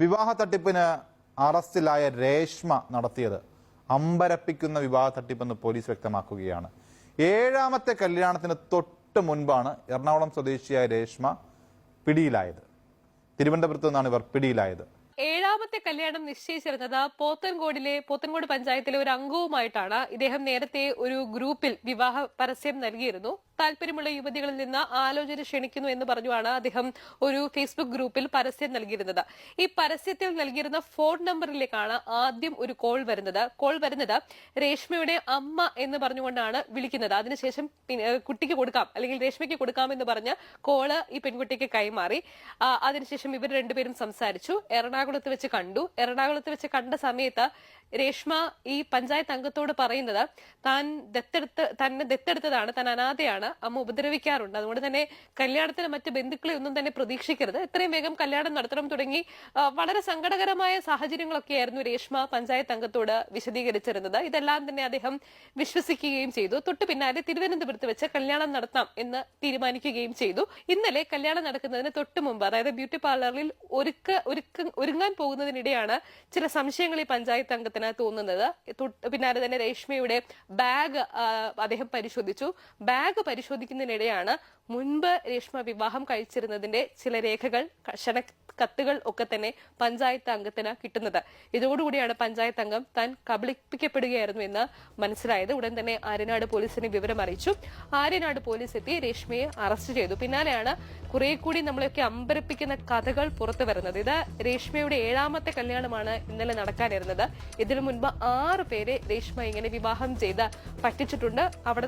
വിവാഹ തട്ടിപ്പിന് അറസ്റ്റിലായ രേഷ്മ നടത്തിയത് അമ്പരപ്പിക്കുന്ന വിവാഹ തട്ടിപ്പെന്ന് പോലീസ് വ്യക്തമാക്കുകയാണ്. ഏഴാമത്തെ കല്യാണത്തിന് തൊട്ട് മുൻപാണ് എറണാകുളം സ്വദേശിയായ രേഷ്മ പിടിയിലായത്. തിരുവനന്തപുരത്ത് നിന്നാണ് ഇവർ പിടിയിലായത്. ഏഴാമത്തെ കല്യാണം നിശ്ചയിച്ചിരുന്നത് പോത്തൻകോടിലെ പോത്തൻകോട് പഞ്ചായത്തിലെ ഒരു അംഗവുമായിട്ടാണ് ഇദ്ദേഹം നേരത്തെ ഒരു ഗ്രൂപ്പിൽ വിവാഹ പരസ്യം നൽകിയിരുന്നു. താല്പര്യമുള്ള യുവതികളിൽ നിന്ന് ആലോചന ക്ഷണിക്കുന്നു എന്ന് പറഞ്ഞുമാണ് അദ്ദേഹം ഒരു ഫേസ്ബുക്ക് ഗ്രൂപ്പിൽ പരസ്യം നൽകിയിരുന്നത്. ഈ പരസ്യത്തിൽ നൽകിയിരുന്ന ഫോൺ നമ്പറിലേക്കാണ് ആദ്യം ഒരു കോൾ വരുന്നത്. കോൾ വരുന്നത് രേഷ്മയുടെ അമ്മ എന്ന് പറഞ്ഞുകൊണ്ടാണ് വിളിക്കുന്നത്. അതിനുശേഷം കുട്ടിക്ക് കൊടുക്കാം അല്ലെങ്കിൽ രേഷ്മയ്ക്ക് കൊടുക്കാം എന്ന് പറഞ്ഞ് കോൾ ഈ പെൺകുട്ടിക്ക് കൈമാറി. അതിനുശേഷം ഇവർ രണ്ടുപേരും സംസാരിച്ചു. എറണാകുളത്ത് വെച്ച് കണ്ടു. എറണാകുളത്ത് വെച്ച് കണ്ട സമയത്ത് രേഷ്മ ഈ പഞ്ചായത്ത് അംഗത്തോട് പറയുന്നത് താൻ ദത്തെടുത്ത് തന്നെ ദത്തെടുത്തതാണ് താൻ അനാഥയാണ് അമ്മ ഉപദ്രവിക്കാറുണ്ട്. അതുകൊണ്ട് തന്നെ കല്യാണത്തിന് മറ്റ് ബന്ധുക്കളെ ഒന്നും തന്നെ പ്രതീക്ഷിക്കരുത്. എത്രയും വേഗം കല്യാണം നടത്തണം തുടങ്ങി വളരെ സങ്കടകരമായ സാഹചര്യങ്ങളൊക്കെയായിരുന്നു രേഷ്മ പഞ്ചായത്ത് അംഗത്തോട് വിശദീകരിച്ചിരുന്നത്. ഇതെല്ലാം തന്നെ അദ്ദേഹം വിശ്വസിക്കുകയും ചെയ്തു. തൊട്ടു പിന്നാലെ തിരുവനന്തപുരത്ത് വെച്ച് കല്യാണം നടത്താം എന്ന് തീരുമാനിക്കുകയും ചെയ്തു. ഇന്നലെ കല്യാണം നടക്കുന്നതിന് തൊട്ടു മുമ്പ് അതായത് ബ്യൂട്ടി പാർലറിൽ ഒരുക്ക ഒരുക്ക ഒരുങ്ങാൻ പോകുന്നതിനിടെയാണ് ചില സംശയങ്ങൾ ഈ പഞ്ചായത്ത് അംഗത്തിന് തോന്നുന്നത് പിന്നാലെ തന്നെ രേഷ്മയുടെ ബാഗ് അദ്ദേഹം പരിശോധിച്ചു. ബാഗ് പരിശോധിക്കുന്നതിനിടെയാണ് മുൻപ് രേഷ്മ വിവാഹം കഴിച്ചിരുന്നതിന്റെ ചില രേഖകൾ ക്ഷണ കത്തുകൾ ഒക്കെ തന്നെ പഞ്ചായത്ത് അംഗത്തിന് കിട്ടുന്നത്. ഇതോടുകൂടിയാണ് പഞ്ചായത്ത് അംഗം താൻ കബളിപ്പിക്കപ്പെടുകയായിരുന്നു എന്ന് മനസ്സിലായത്. ഉടൻ തന്നെ ആര്യനാട് പോലീസിനെ വിവരം അറിയിച്ചു. ആര്യനാട് പോലീസ് എത്തി രേഷ്മയെ അറസ്റ്റ് ചെയ്തു. പിന്നാലെയാണ് കുറെ കൂടി നമ്മളെയൊക്കെ അമ്പരപ്പിക്കുന്ന കഥകൾ പുറത്തു വരുന്നത്. ഇത് രേഷ്മയുടെ ഏഴാമത്തെ കല്യാണമാണ് ഇന്നലെ നടക്കാനിരുന്നത്. ഇതിനു മുൻപ് ആറ് പേരെ രേഷ്മ ഇങ്ങനെ വിവാഹം ചെയ്ത് പറ്റിച്ചിട്ടുണ്ട്. അവിടെ